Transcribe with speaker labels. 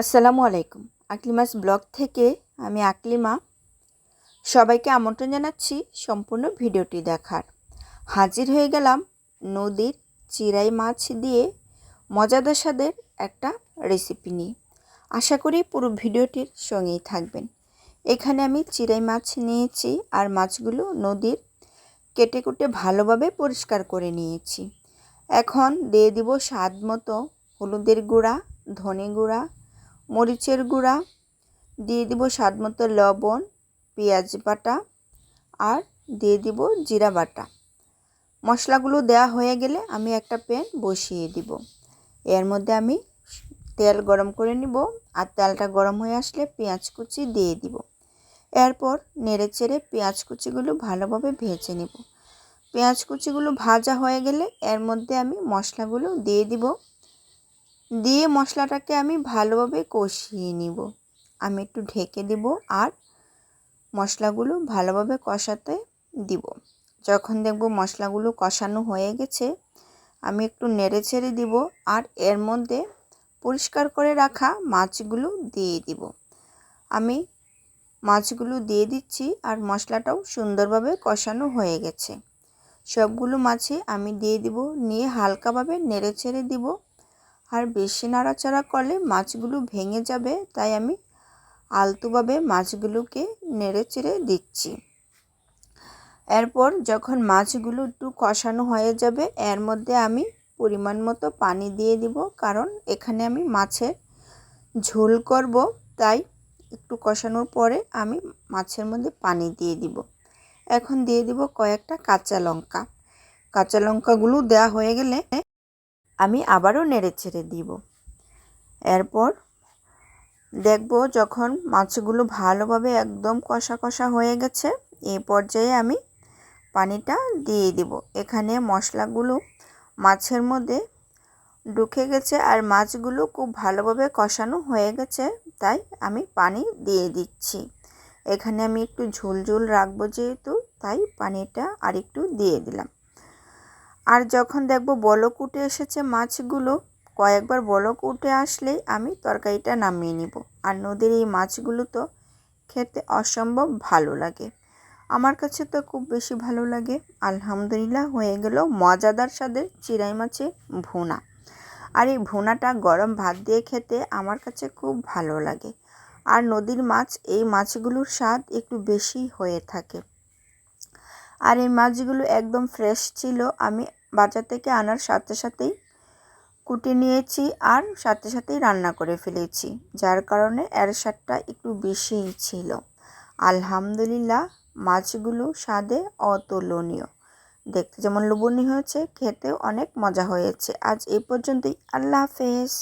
Speaker 1: আসসালামু আলাইকুম। আকলিমাস ব্লগ থেকে আমি আকলিমা। সবাইকে আমন্ত্রণ জানাচ্ছি সম্পূর্ণ ভিডিওটি দেখার। হাজির হয়ে গেলাম নদীর চিরাই মাছ দিয়ে মজাদার স্বাদের একটা রেসিপি নিয়ে। আশা করি পুরো ভিডিওটির সঙ্গেই থাকবেন। এখানে আমি চিরাই মাছ নিয়েছি আর মাছগুলো নদীর কেটে কুটে ভালোভাবে পরিষ্কার করে নিয়েছি। এখন দিয়ে দিব স্বাদ মতো হলুদের গুঁড়া, ধনে গুঁড়া মরিচের গুঁড়া, দিয়ে দিব স্বাদ মতো লবণ, পেঁয়াজ বাটা আর দিয়ে দিব জিরা বাটা। মশলাগুলো দেওয়া হয়ে গেলে আমি একটা প্যান বসিয়ে দিব। এর মধ্যে আমি তেল গরম করে নিব আর তেলটা গরম হয়ে আসলে পেঁয়াজ কুচি দিয়ে দিব। এরপর নেড়ে চেড়ে পেঁয়াজ কুচিগুলো ভালোভাবে ভেজে নেব। পেঁয়াজ কুচিগুলো ভাজা হয়ে গেলে এর মধ্যে আমি মশলাগুলো দিয়ে দিব। দিয়ে মশলাটাকে আমি ভালোভাবে কষিয়ে নিব। আমি একটু ঢেকে দিব আর মশলাগুলো ভালোভাবে কষাতে দিব। যখন দেখব মশলাগুলো কষানো হয়ে গেছে, আমি একটু নেড়ে ছেড়ে দিব আর এর মধ্যে পরিষ্কার করে রাখা মাছগুলো দিয়ে দিব। আমি মাছগুলো দিয়ে দিচ্ছি আর মশলাটাও সুন্দরভাবে কষানো হয়ে গেছে। সবগুলো মাছে আমি দিয়ে দিব, নিয়ে হালকাভাবে নেড়ে ছেড়ে দিব। আর বেশি নাড়াচাড়া করলে মাছগুলো ভেঙে যাবে, তাই আমি আলতুভাবে মাছগুলোকে নেড়ে চেড়ে দিচ্ছি। এরপর যখন মাছগুলো একটু কষানো হয়ে যাবে, এর মধ্যে আমি পরিমাণ মতো পানি দিয়ে দিব, কারণ এখানে আমি মাছের ঝোল করব, তাই একটু কষানোর পরে আমি মাছের মধ্যে পানি দিয়ে দিব। এখন দিয়ে দিব কয়েকটা কাঁচা লঙ্কা। কাঁচা লঙ্কাগুলো দেওয়া হয়ে গেলে আমি আবারও নেড়ে ছেড়ে দিব। এরপর দেখব যখন মাছগুলো ভালোভাবে একদম কষা কষা হয়ে গেছে এই পর্যায়ে আমি পানিটা দিয়ে দিব। এখানে মশলাগুলো মাছের মধ্যে ঢুকে গেছে আর মাছগুলো খুব ভালোভাবে কষানো হয়ে গেছে, তাই আমি পানি দিয়ে দিচ্ছি। এখানে আমি একটু ঝোল ঝোল রাখব যেহেতু, তাই পানিটা আর একটু দিয়ে দিলাম। আর যখন দেখব বলক উঠে এসেছে মাছগুলো, কয়েকবার বলক উঠে আসলেই আমি তরকারিটা নামিয়ে নিব। আর নদীর এই মাছগুলো তো খেতে অসম্ভব ভালো লাগে। আমার কাছে তো খুব বেশি ভালো লাগে। আলহামদুলিল্লাহ, হয়ে গেল মজাদার স্বাদের চিরাই মাছের ভুনা। আর এই ভুনাটা গরম ভাত দিয়ে খেতে আমার কাছে খুব ভালো লাগে। আর নদীর মাছ, এই মাছগুলোর স্বাদ একটু বেশি হয়ে থাকে। আর এই মাছগুলো একদম ফ্রেশ ছিল। আমি বাজার থেকে আনার সাথে সাথেই কুটে নিয়েছি আর সাথে সাথেই রান্না করে ফেলেছি, যার কারণে এর স্বাদটা একটু বেশিই ছিল। আলহামদুলিল্লাহ, মাছগুলো স্বাদে অতুলনীয়। দেখতে যেমন লোভনীয় হয়েছে, খেতেও অনেক মজা হয়েছে। আজ এই পর্যন্তই। আল্লাহ হাফেজ।